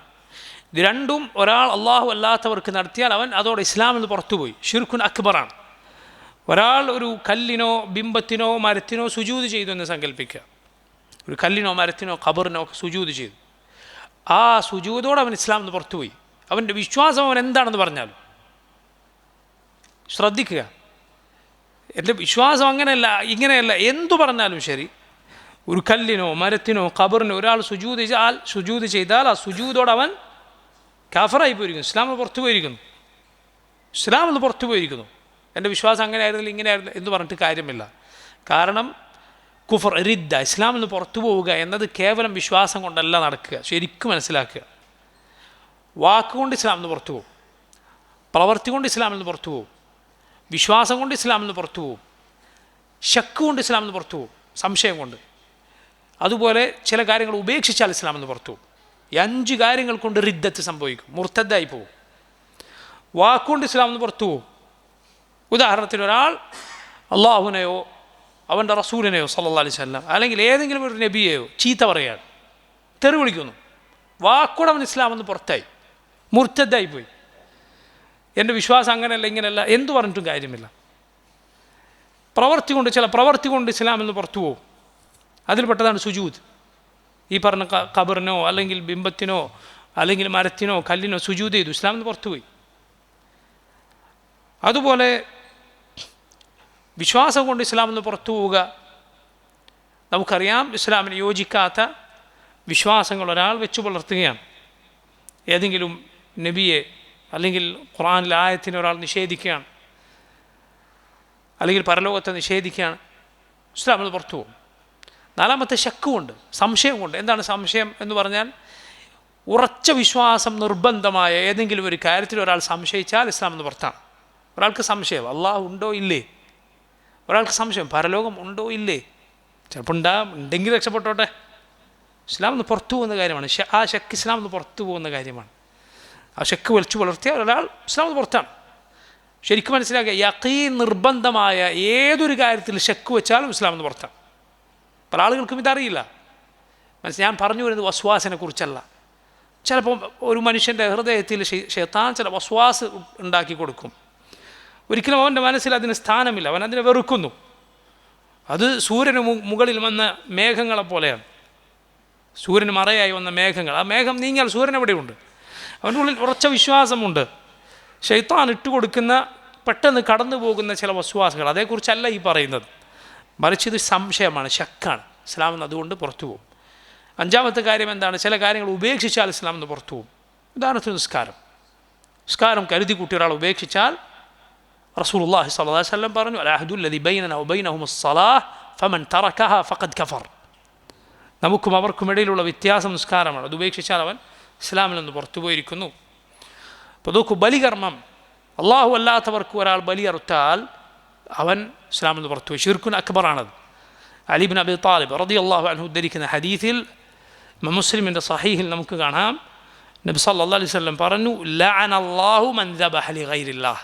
ഇത് രണ്ടും ഒരാൾ അള്ളാഹു അല്ലാത്തവർക്ക് നടത്തിയാൽ അവൻ അതോടെ ഇസ്ലാമിൽ നിന്ന് പുറത്തുപോയി. ഷിർഖുൻ അക്ബറാണ്. ഒരാൾ ഒരു കല്ലിനോ ബിംബത്തിനോ മരത്തിനോ സുജൂത് ചെയ്തു എന്ന് സങ്കല്പിക്കുക ഒരു കല്ലിനോ മരത്തിനോ ഖബറിനോ ഒക്കെ സുജൂത് ചെയ്തു. ആ സുജൂതോടെ അവൻ ഇസ്ലാം നിന്ന് പുറത്തുപോയി അവന്റെ വിശ്വാസം അവൻ എന്താണെന്ന് പറഞ്ഞാലും. ശ്രദ്ധിക്കുക. എന്റെ വിശ്വാസം അങ്ങനെയല്ല ഇങ്ങനെയല്ല എന്തു പറഞ്ഞാലും ശരി. ഒരു കല്ലിനോ മരത്തിനോ ഖബറിനോ ഒരാൾ സുജൂത് ചെയ്താൽ സുജൂത് ചെയ്താൽ ആ സുജൂതോടെ അവൻ കാഫറായി പോയിരിക്കുന്നു. ഇസ്ലാമിൽ പുറത്തു പോയിരിക്കുന്നു. ഇസ്ലാമിൽ പുറത്തു പോയിരിക്കുന്നു. എന്റെ വിശ്വാസം അങ്ങനെ ആയിരുന്നില്ല ഇങ്ങനെ ആയിരുന്നു എന്ന് പറഞ്ഞിട്ട് കാര്യമില്ല. കാരണം കുഫർ റിദ്ദ ഇസ്ലാമിൽ നിന്ന് പുറത്തു പോവുക എന്നത് കേവലം വിശ്വാസം കൊണ്ടല്ല നടക്കുക. ശരിക്കും മനസ്സിലാക്കുക. വാക്കുകൊണ്ട് ഇസ്ലാമിൽ നിന്ന് പുറത്തു പോകും പ്രവർത്തി കൊണ്ട് ഇസ്ലാമിൽ നിന്ന് പുറത്തു പോകും വിശ്വാസം കൊണ്ട് ഇസ്ലാമിൽ നിന്ന് പുറത്തു പോകും ശക്ക് കൊണ്ട് ഇസ്ലാമിൽ നിന്ന് പുറത്തു പോകും സംശയം കൊണ്ട്. അതുപോലെ ചില കാര്യങ്ങൾ ഉപേക്ഷിച്ചാൽ ഇസ്ലാമിൽ നിന്ന് പുറത്തു പോകും ഈ അഞ്ച് കാര്യങ്ങൾ കൊണ്ട് റിദ്ദത്ത് സംഭവിക്കും. മുർത്തദ്ദായി പോകും വാക്കുകൊണ്ട് ഇസ്ലാമിൽ നിന്ന് പുറത്തു പോകും ഉദാഹരണത്തിന് ഒരാൾ അള്ളാഹുവിനെയോ അവന്റെ റസൂലിനെയോ സല്ലാ അലൈഹി സ്വല്ലാം അല്ലെങ്കിൽ ഏതെങ്കിലും ഒരു നബിയെയോ ചീത്ത പറയുകയാണ് തെറി വിളിക്കുന്നു വാക്കൂടെ അവൻ ഇസ്ലാമിൽ നിന്ന് പുറത്തായി. മുർത്തദ്ദായി പോയി. എന്റെ വിശ്വാസം അങ്ങനെയല്ല ഇങ്ങനെയല്ല എന്തു പറഞ്ഞിട്ടും കാര്യമില്ല. പ്രവർത്തി കൊണ്ട് ചില പ്രവർത്തി കൊണ്ട് ഇസ്ലാം എന്ന് പുറത്തു പോകും അതിൽപ്പെട്ടതാണ് സുജൂദ്. ഈ പറഞ്ഞ ഖബറിനോ അല്ലെങ്കിൽ ബിംബത്തിനോ അല്ലെങ്കിൽ മരത്തിനോ കല്ലിനോ സുജൂദ് ചെയ്തു. ഇസ്ലാം എന്ന് പുറത്തുപോയി അതുപോലെ വിശ്വാസം കൊണ്ട് ഇസ്ലാം നിന്ന് പുറത്തു പോവുക. നമുക്കറിയാം ഇസ്ലാമിന് യോജിക്കാത്ത വിശ്വാസങ്ങൾ ഒരാൾ വെച്ചു പുലർത്തുകയാണ്. ഏതെങ്കിലും നബിയെ അല്ലെങ്കിൽ ഖുറാനിലെ ആയത്തിനെ ഒരാൾ നിഷേധിക്കുകയാണ്. അല്ലെങ്കിൽ പരലോകത്തെ നിഷേധിക്കുകയാണ്. ഇസ്ലാം നിന്ന് പുറത്തു പോകും. നാലാമത്തെ ശക്കുമുണ്ട് സംശയമുണ്ട്. എന്താണ് സംശയം എന്ന് പറഞ്ഞാൽ ഉറച്ച വിശ്വാസം നിർബന്ധമായ ഏതെങ്കിലും ഒരു കാര്യത്തിൽ ഒരാൾ സംശയിച്ചാൽ ഇസ്ലാം എന്ന് പുറത്താണ്. ഒരാൾക്ക് സംശയം അള്ളാഹ് ഉണ്ടോ ഇല്ലേ? ഒരാൾക്ക് സംശയം പരലോകം ഉണ്ടോ ഇല്ലേ? ചിലപ്പോൾ ഉണ്ടാ ഉണ്ടെങ്കിൽ രക്ഷപ്പെട്ടോട്ടെ. ഇസ്ലാം എന്ന് പുറത്തു പോകുന്ന കാര്യമാണ്. ആ ശക്ക് ഇസ്ലാം എന്ന് പുറത്തു പോകുന്ന കാര്യമാണ്. ആ ശക്ക് വലിച്ചു പുലർത്തിയ ഒരാൾ ഇസ്ലാം എന്ന് പുറത്താണ്. ശരിക്കും മനസ്സിലാക്കുക യക്കീ നിർബന്ധമായ ഏതൊരു കാര്യത്തിൽ ശക്ക് വെച്ചാലും ഇസ്ലാം എന്ന് പുറത്താണ്. പല ആളുകൾക്കും ഇതറിയില്ല. മനസ്സിൽ ഞാൻ പറഞ്ഞു വരുന്നത് വസ്വാസിനെ കുറിച്ചല്ല. ഒരു മനുഷ്യന്റെ ഹൃദയത്തിൽ ഷെയ്ത്താൻ ചില വസ്വാസ് ഉണ്ടാക്കി കൊടുക്കും. ഒരിക്കലും അവന്റെ മനസ്സിൽ അതിന് സ്ഥാനമില്ല. അവൻ അതിനെ വെറുക്കുന്നു. അത് സൂര്യന് മുകളിൽ വന്ന മേഘങ്ങളെ പോലെയാണ്. സൂര്യന് മറയായി വന്ന മേഘങ്ങൾ. ആ മേഘം നീങ്ങിയാൽ സൂര്യൻ എവിടെയുണ്ട് അവന്റെ ഉള്ളിൽ ഉറച്ച വിശ്വാസമുണ്ട്. ഷെയ്ത്താൻ ഇട്ടുകൊടുക്കുന്ന പെട്ടെന്ന് കടന്നു പോകുന്ന ചില വസ്വാസങ്ങൾ അതേക്കുറിച്ചല്ല ഈ പറയുന്നത്. മറിച്ച് ഇത് സംശയമാണ് ശക്കാണ്. ഇസ്ലാം അതുകൊണ്ട് പുറത്തു പോകും. അഞ്ചാമത്തെ കാര്യം എന്താണ്? ചില കാര്യങ്ങൾ ഉപേക്ഷിച്ചാൽ ഇസ്ലാം എന്ന് പുറത്തു പോകും. ഉദാഹരണത്തിന് നിസ്കാരം. നിസ്കാരം കരുതി കൂട്ടി ഒരാൾ ഉപേക്ഷിച്ചാൽ رسول الله صلى റസൂലുള്ളാഹി സ്വല്ലല്ലാഹു അലൈഹി വസല്ലം പറഞ്ഞു അലാഹുദുല്ലതി ബൈനന വബൈനഹും അസ്സലാഹ് ഫമൻ തറക്കഹ ഫഖദ് കഫർ. നമുക്കും അവർക്കും ഇടയിലുള്ള വ്യത്യാസം നിസ്കാരമാണ്. അത് ഉപേക്ഷിച്ചാൽ അവൻ ഇസ്ലാമിൽ നിന്ന് പുറത്തുപോയിരിക്കുന്നു അപ്പോൾ നോക്കൂ ബലികർമ്മം. അള്ളാഹു അല്ലാത്തവർക്ക് ഒരാൾ ബലിയറുത്താൽ അവൻ ഇസ്ലാമിൽ നിന്ന് പുറത്തുപോയി ഷിർക്കുൻ അക്ബറാണത്. അലിബിൻ അബി താലിബ് റതി അള്ളാഹു അനു ഉദ്ധരിക്കുന്ന ഹദീസിൽ മുസ്ലിമിന്റെ സഹീഹിൽ നമുക്ക് കാണാം. നബി സല്ലാ അലൈവല്ലം പറഞ്ഞു ലഅൻ അള്ളാഹു മൻ ദബഹലി ഗൈരില്ലാഹ്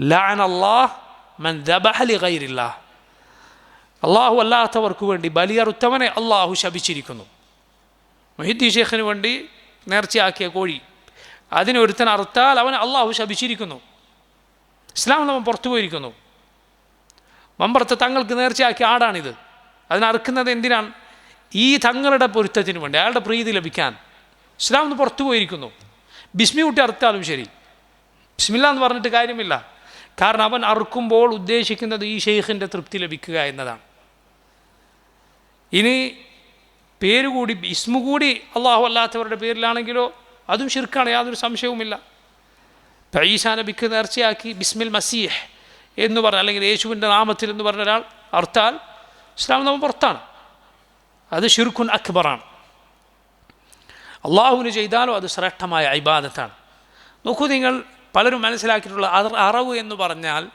ലഅന അല്ലാഹ് മൻ ദബഹലി ഗൈരില്ലാഹ് അള്ളാഹു അല്ലാത്തവർക്ക് വേണ്ടി ബലിയറുത്തവനെ അള്ളാഹു ശപിച്ചിരിക്കുന്നു. മൊഹിദ്ദി ഷേഖിന് വേണ്ടി നേർച്ചയാക്കിയ കോഴി. അതിനൊരുത്തൻ അറുത്താൽ അവൻ അള്ളാഹു ശപിച്ചിരിക്കുന്നു. ഇസ്ലാം നമ്മൾ പുറത്തു പോയിരിക്കുന്നു. മമ്പറത്ത് തങ്ങൾക്ക് നേർച്ചയാക്കിയ ആടാണിത്. അതിനറുക്കുന്നത് എന്തിനാണ്? ഈ തങ്ങളുടെ പൊരുത്തത്തിന് വേണ്ടി അയാളുടെ പ്രീതി ലഭിക്കാൻ. ഇസ്ലാം ഒന്ന് പുറത്തു പോയിരിക്കുന്നു. ബിസ്മി കുട്ടി അറുത്താലും ശരി. ബിസ്മില്ല എന്ന് പറഞ്ഞിട്ട് കാര്യമില്ല. കാരണം അവൻ അറുക്കുമ്പോൾ ഉദ്ദേശിക്കുന്നത് ഈ ഷെയ്ഖിന്റെ തൃപ്തി ലഭിക്കുക എന്നതാണ്. ഇനി പേര് കൂടി ഇസ്മു കൂടി അള്ളാഹു അല്ലാത്തവരുടെ പേരിലാണെങ്കിലോ അതും ശിർക്കാണ് യാതൊരു സംശയവുമില്ല. പൈസാ നബിക്ക് നേർച്ചയാക്കി ബിസ്മിൽ മസീഹ് എന്ന് പറഞ്ഞ അല്ലെങ്കിൽ യേശുവിന്റെ നാമത്തിൽ എന്ന് പറഞ്ഞ ഒരാൾ അർത്താൽ ഇസ്ലാം നമ്മൾ പുറത്താണ്. അത് ഷിർഖുൻ അക്ബറാണ്. അള്ളാഹുവിന് ചെയ്താലോ അത് ശ്രേഷ്ഠമായ ഇബാദത്താണ്. നോക്കൂ നിങ്ങൾ പലരും മനസ്സിലാക്കിയിട്ടുള്ള അറവ് എന്ന് പറഞ്ഞാൽ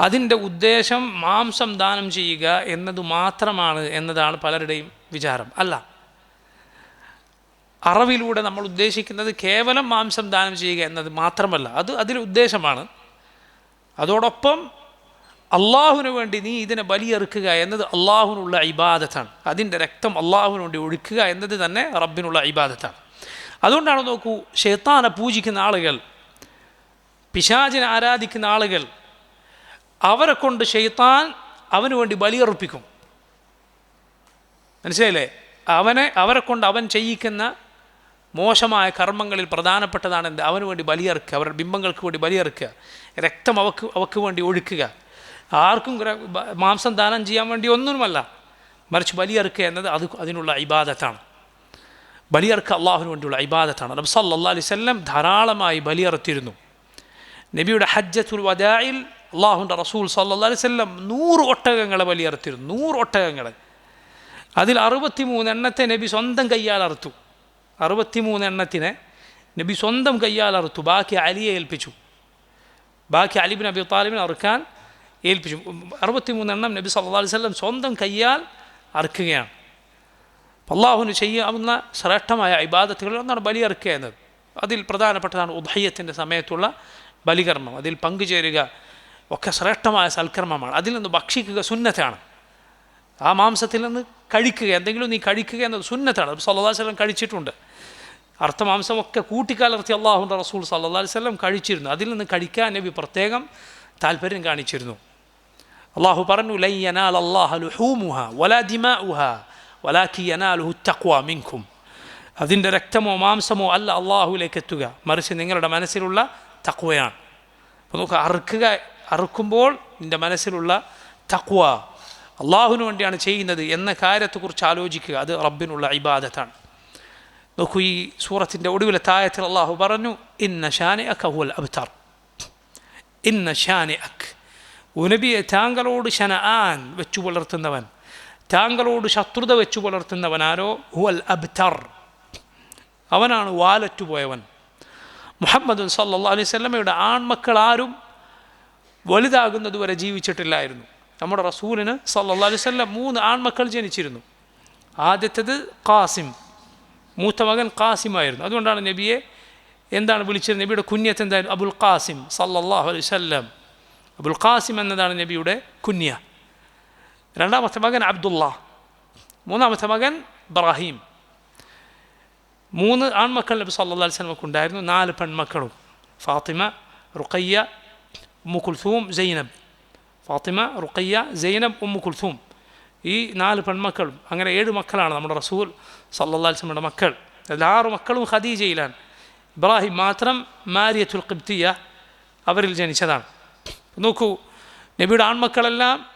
അതിന്റെ ഉദ്ദേശം മാംസം ദാനം ചെയ്യുക എന്നത് മാത്രമാണ് എന്നതാണ് പലരുടെയും വിചാരം. അല്ല. അറവിലൂടെ നമ്മൾ ഉദ്ദേശിക്കുന്നത് കേവലം മാംസം ദാനം ചെയ്യുക എന്നത് മാത്രമല്ല. അത് അതിൽ ഉദ്ദേശമാണ്. അതോടൊപ്പം അള്ളാഹുവിന് വേണ്ടി നീ ഇതിനെ ബലിയെറുക്കുക എന്നത് അള്ളാഹുവിനുള്ള ഇബാദത്താണ്. അതിന്റെ രക്തം അള്ളാഹുവിന് വേണ്ടി ഒഴുക്കുക എന്നത് തന്നെ റബ്ബിനുള്ള ഇബാദത്താണ്. അതുകൊണ്ടാണ് നോക്കൂ ഷെയ്ത്താനെ പൂജിക്കുന്ന ആളുകൾ പിശാചിനെ ആരാധിക്കുന്ന ആളുകൾ അവരെ കൊണ്ട് ഷെയ്ത്താൻ അവന് വേണ്ടി ബലിയർപ്പിക്കും. മനസ്സിലായില്ലേ? അവനെ അവരെ കൊണ്ട് അവൻ ചെയ്യിക്കുന്ന മോശമായ കർമ്മങ്ങളിൽ പ്രധാനപ്പെട്ടതാണ് എന്ത്? അവന് വേണ്ടി ബലിയറുക്കുക അവരുടെ ബിംബങ്ങൾക്ക് വേണ്ടി ബലിയറുക്കുക രക്തം അവക്ക് അവക്ക് വേണ്ടി ഒഴുക്കുക. ആർക്കും മാംസം ദാനം ചെയ്യാൻ വേണ്ടി ഒന്നുമല്ല. മറിച്ച് ബലിയറുക്കുക എന്നത് അത് അതിനുള്ള ഇബാദത്താണ്. ബലിയർക്ക് അള്ളാഹുവിന് വേണ്ടിയുള്ള ഇബാദത്താണ്. നബി അലൈവല്ലം ധാരാളമായി ബലിയറുത്തിരുന്നു നബിയുടെ ഹജ്ജത്തുൽ വദായിൽ അള്ളാഹുന്റെ റസൂൽ സല്ലാ അലൈഹി സ്വല്ലം നൂറ് ഒട്ടകങ്ങളെ ബലിയറുത്തിരുന്നു നൂറ് ഒട്ടകങ്ങളെ. അതിൽ അറുപത്തി മൂന്നെണ്ണത്തെ നബി സ്വന്തം കയ്യാൽ അറുത്തു. അറുപത്തി മൂന്നെണ്ണത്തിനെ നബി സ്വന്തം കയ്യാൽ അറുത്തു. ബാക്കി അലിയെ ഏൽപ്പിച്ചു. ബാക്കി അലിബിൻ അബി താലിബിനെ അറുക്കാൻ ഏൽപ്പിച്ചു. അറുപത്തി മൂന്നെണ്ണം നബി സല്ലാ അലൈഹി സ്വല്ലം സ്വന്തം കയ്യാൽ അറുക്കുകയാണ്. അള്ളാഹുവിന് ചെയ്യാവുന്ന ശ്രേഷ്ഠമായ ഇബാദത്തുകളിൽ ഒന്നാണ് ബലിയറുക്കുക എന്നത്. അതിൽ പ്രധാനപ്പെട്ടതാണ് ഉദയത്തിന്റെ സമയത്തുള്ള ബലികർമ്മം അതിൽ പങ്കുചേരുക ഒക്കെ ശ്രേഷ്ഠമായ സൽക്കർമ്മമാണ്. അതിൽ നിന്ന് ഭക്ഷിക്കുക സുന്നത്താണ്. ആ മാംസത്തിൽ നിന്ന് കഴിക്കുക എന്തെങ്കിലും നീ കഴിക്കുക എന്നത് സുന്നത്താണ്. അത് സല്ലാ വല്ലം കഴിച്ചിട്ടുണ്ട്. അർത്ഥമാംസമൊക്കെ കൂട്ടിക്കലർത്തി അള്ളാഹുന്റെ റസൂൽ സല്ലാ വല്ലം കഴിച്ചിരുന്നു. അതിൽ നിന്ന് കഴിക്കാൻ നബി പ്രത്യേകം താല്പര്യം കാണിച്ചിരുന്നു. അള്ളാഹു പറഞ്ഞു അള്ളാഹ അതിന്റെ രക്തമോ മാംസമോ അല്ല അള്ളാഹുലേക്ക് എത്തുക. മറിച്ച് നിങ്ങളുടെ മനസ്സിലുള്ള തക്വയാണ് അപ്പോൾ നമുക്ക് അറുക്കുക അറുക്കുമ്പോൾ നിന്റെ മനസ്സിലുള്ള തക്വ അള്ളാഹുവിന് വേണ്ടിയാണ് ചെയ്യുന്നത് എന്ന കാര്യത്തെക്കുറിച്ച് ആലോചിക്കുക. അത് റബ്ബിനുള്ള ഇബാദത്താണ്. നോക്കൂ ഈ സൂറത്തിന്റെ ഒടുവിലെ താഴത്തിൽ അള്ളാഹു പറഞ്ഞു ഇന്ന ഷാനെ അക്ക് അഹുൽ അബ്താർ. ഇന്ന ഷാനെ അക്ക് ഉനബിയെ താങ്കളോട് ഷന ആൻ വെച്ചു പുലർത്തുന്നവൻ താങ്കളോട് ശത്രുത വെച്ചു പുലർത്തുന്നവനാരോ ഹുവൽ അബ്തർ. അവനാണ് വാലറ്റുപോയവൻ. മുഹമ്മദ് സല്ലാ അലൈഹി സ്വലമയുടെ ആൺമക്കൾ ആരും വലുതാകുന്നതുവരെ ജീവിച്ചിട്ടില്ലായിരുന്നു. നമ്മുടെ റസൂലിന് സല്ലാ അലൈഹി സ്വല്ലം മൂന്ന് ആൺമക്കൾ ജനിച്ചിരുന്നു. ആദ്യത്തേത് ഖാസിം മൂത്ത മകൻ ഖാസിമായിരുന്നു അതുകൊണ്ടാണ് നബിയെ എന്താണ് വിളിച്ചത് നബിയുടെ കുഞ്ഞത്ത് എന്തായാലും അബുൽ ഖാസിം സല്ലാഹു അലൈഹി സ്വല്ലം അബുൽ ഖാസിം എന്നതാണ് നബിയുടെ കുഞ്ഞ. രണ്ടാമത്തെ മകൻ അബ്ദുള്ള. മൂന്നാമത്തെ മകൻ ഇബ്രാഹിം. മൂന്ന് ആൺമക്കൾ നബി സല്ലാ അലൈഹി സ്വലമക്ക് ഉണ്ടായിരുന്നു. നാല് പെൺമക്കളും. ഫാത്തിമ റുഖയ്യ ഉമ്മു കുൽസൂം സൈനബ്. ഫാത്തിമ റുഖയ്യ ജൈനബ് ഉമ്മു കുൽസൂം. ഈ നാല് പെൺമക്കളും അങ്ങനെ ഏഴ് മക്കളാണ് നമ്മുടെ റസൂൽ സല്ലാ അലിസ്ലമിയുടെ മക്കൾ. ആറ് മക്കളും ഖദീജയിലാണ്. ഇബ്രാഹിം മാത്രം മാരിയത്തുൽ ഖിബ്തിയ അവരിൽ ജനിച്ചതാണ്. നോക്കൂ നബിയുടെ ആൺമക്കളെല്ലാം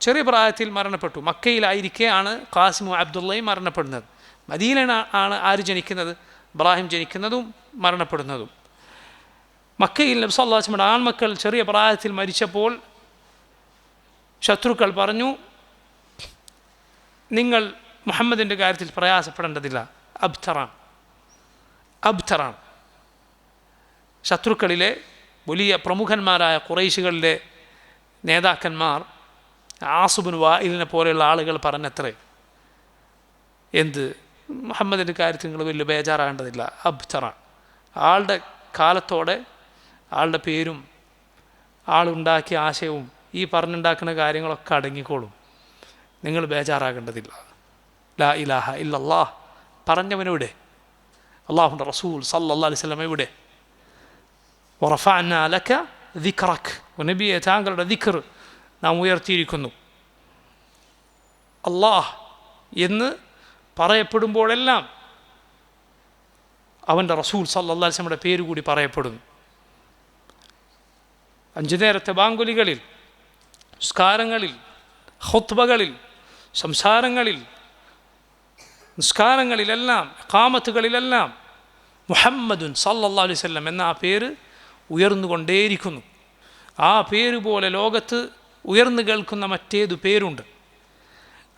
ചെറിയ പ്രായത്തിൽ മരണപ്പെട്ടു. മക്കയിലായിരിക്കെയാണ് ഖാസിമു അബ്ദുള്ളയും മരണപ്പെടുന്നത്. മദീന ആണ് ആര് ജനിക്കുന്നത്? ഇബ്രാഹിം ജനിക്കുന്നതും മരണപ്പെടുന്നതും. മക്കയിൽ നബ്സല്ലാസ്മയുടെ ആൺമക്കൾ ചെറിയ പ്രായത്തിൽ മരിച്ചപ്പോൾ ശത്രുക്കൾ പറഞ്ഞു നിങ്ങൾ മുഹമ്മദിന്റെ കാര്യത്തിൽ പ്രയാസപ്പെടേണ്ടതില്ല. അബ്തറാണ്. അബ്തറാണ്. ശത്രുക്കളിലെ വലിയ പ്രമുഖന്മാരായ കുറേശികളിലെ നേതാക്കന്മാർ ആസുബിൻ വായിലിനെ പോലെയുള്ള ആളുകൾ പറഞ്ഞത്രേ എന്ത് മുഹമ്മദിന്റെ കാര്യത്തിൽ നിങ്ങൾ വലിയ ബേജാറാകേണ്ടതില്ല. അബ്ചറ ആളുടെ കാലത്തോടെ ആളുടെ പേരും ആളുണ്ടാക്കിയ ആശയവും ഈ പറഞ്ഞുണ്ടാക്കുന്ന കാര്യങ്ങളൊക്കെ അടങ്ങിക്കോളും. നിങ്ങൾ ബേജാറാകേണ്ടതില്ല. ലാ ഇലാഹ ഇല്ലല്ലാഹ്. പറഞ്ഞവനെവിടെ അള്ളാഹുന്റെ റസൂൽ സല്ലാ അലൈഹി സ്വലം എവിടെ? വറഫാനാലക്ക ലക്ക ദിക്റക്. നബിയെ താങ്കളുടെ ദിക്ർ നാം ഉയർത്തിയിരിക്കുന്നു. അള്ളാഹ് എന്ന് പറയപ്പെടുമ്പോഴെല്ലാം അവന്റെ റസൂൽ വസല്ലമയുടെ പേര് കൂടി പറയപ്പെടുന്നു. അഞ്ചു നേരത്തെ ബാങ്കുലികളിൽ നിസ്കാരങ്ങളിൽ ഹൊത്ബകളിൽ സംസാരങ്ങളിൽ നിസ്കാരങ്ങളിലെല്ലാം കാമത്തുകളിലെല്ലാം മുഹമ്മദുൻ സല്ലാ അലൈഹി വസല്ലം എന്ന ആ പേര് ഉയർന്നുകൊണ്ടേയിരിക്കുന്നു. ആ പേര് പോലെ ലോകത്ത് ഉയർന്നു കേൾക്കുന്ന മറ്റേതു പേരുണ്ട്.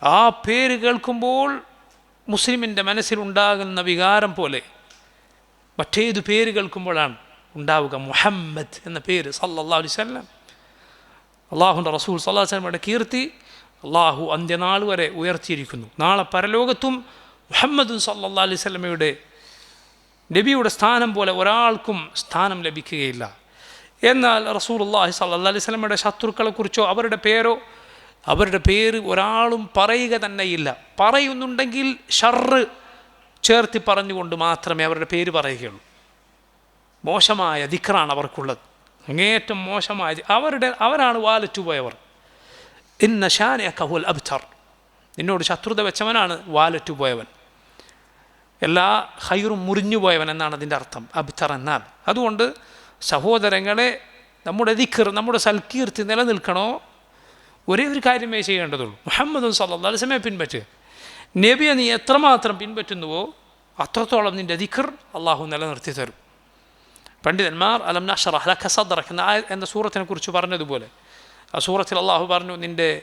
ആ പേര് കേൾക്കുമ്പോൾ മുസ്ലിമിന്റെ മനസ്സിലുണ്ടാകുന്ന വികാരം പോലെ മറ്റേതു പേര് കേൾക്കുമ്പോഴാണ് ഉണ്ടാവുക മുഹമ്മദ് എന്ന പേര് സല്ലാ അലൈഹി വസല്ലം. അള്ളാഹുന്റെ റസൂൽ സല്ലാ സ്വലമയുടെ കീർത്തി അള്ളാഹു അന്ത്യനാൾ വരെ ഉയർത്തിയിരിക്കുന്നു. നാളെ പരലോകത്തും മുഹമ്മദും സല്ലാ അലൈഹി സ്വലമയുടെ നബിയുടെ സ്ഥാനം പോലെ ഒരാൾക്കും സ്ഥാനം ലഭിക്കുകയില്ല. എന്നാൽ റസൂൽ അള്ളാഹി സല്ലാ അലൈഹി ശത്രുക്കളെക്കുറിച്ചോ അവരുടെ പേരോ അവരുടെ പേര് ഒരാളും പറയുക തന്നെ ഇല്ല. പറയുന്നുണ്ടെങ്കിൽ ഷർറ് ചേർത്തി പറഞ്ഞുകൊണ്ട് മാത്രമേ അവരുടെ പേര് പറയുകയുള്ളൂ. മോശമായ ദിക്റാണ് അവർക്കുള്ളത്. അങ്ങേറ്റം മോശമായ അവരുടെ അവരാണ് വാലറ്റുപോയവർ ഇന്ന ഷാനെ കഹുൽ അബ്തർ. നിന്നോട് ശത്രുത വെച്ചവനാണ് വാലറ്റുപോയവൻ എല്ലാ ഹൈറും മുറിഞ്ഞു പോയവൻ എന്നാണ് അതിന്റെ അർത്ഥം അബ്തർ എന്നാൽ. അതുകൊണ്ട് സഹോദരങ്ങളെ നമ്മുടെ ദിഖർ നമ്മുടെ സൽകീർത്തി നിലനിൽക്കണോ? ഒരേ ഒരു കാര്യമേ ചെയ്യേണ്ടതുള്ളൂ. മുഹമ്മദ് സല്ലാ അലിസ്മയെ പിൻപറ്റുക. നബിയെ നീ എത്രമാത്രം പിൻപറ്റുന്നുവോ അത്രത്തോളം നിന്റെ ദിഖർ അള്ളാഹു നിലനിർത്തി തരും. പണ്ഡിതന്മാർ അലം നഷറഹ് സദ്റക് എന്ന സൂറത്തിനെ കുറിച്ച് പറഞ്ഞതുപോലെ ആ സൂറത്തിൽ അള്ളാഹു പറഞ്ഞു നിന്റെ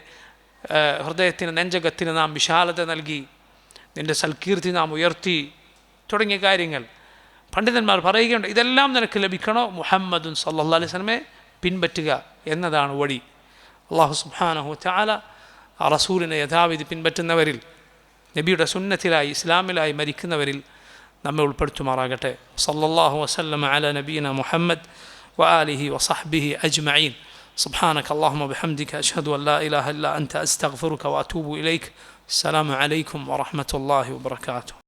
ഹൃദയത്തിന് നെഞ്ചകത്തിന് നാം വിശാലത നൽകി നിന്റെ സൽകീർത്തി നാം ഉയർത്തി തുടങ്ങിയ കാര്യങ്ങൾ. പണ്ഡിതന്മാർ പറയുകയുണ്ട് ഇതെല്ലാം നിനക്ക് ലഭിക്കണോ? മുഹമ്മദും സല്ലാ അലൈഹി പിൻപറ്റുക എന്നതാണ് വഴി. അള്ളാഹു സുബ്ഹാനഹു ചാല ആ റസൂലിനെ യഥാവിധി പിൻപറ്റുന്നവരിൽ നബിയുടെ സുന്നത്തിലായി ഇസ്ലാമിലായി മരിക്കുന്നവരിൽ നമ്മെ ഉൾപ്പെടുത്തുമാറാകട്ടെ സല്ലല്ലാഹു വസല്ലം അല നബീന മുഹമ്മദ് وآله وصحبه أجمعين سبحانك اللهم وبحمدك أشهد أن لا إله إلا أنت أستغفرك وأتوب إليك السلام عليكم ورحمة الله وبركاته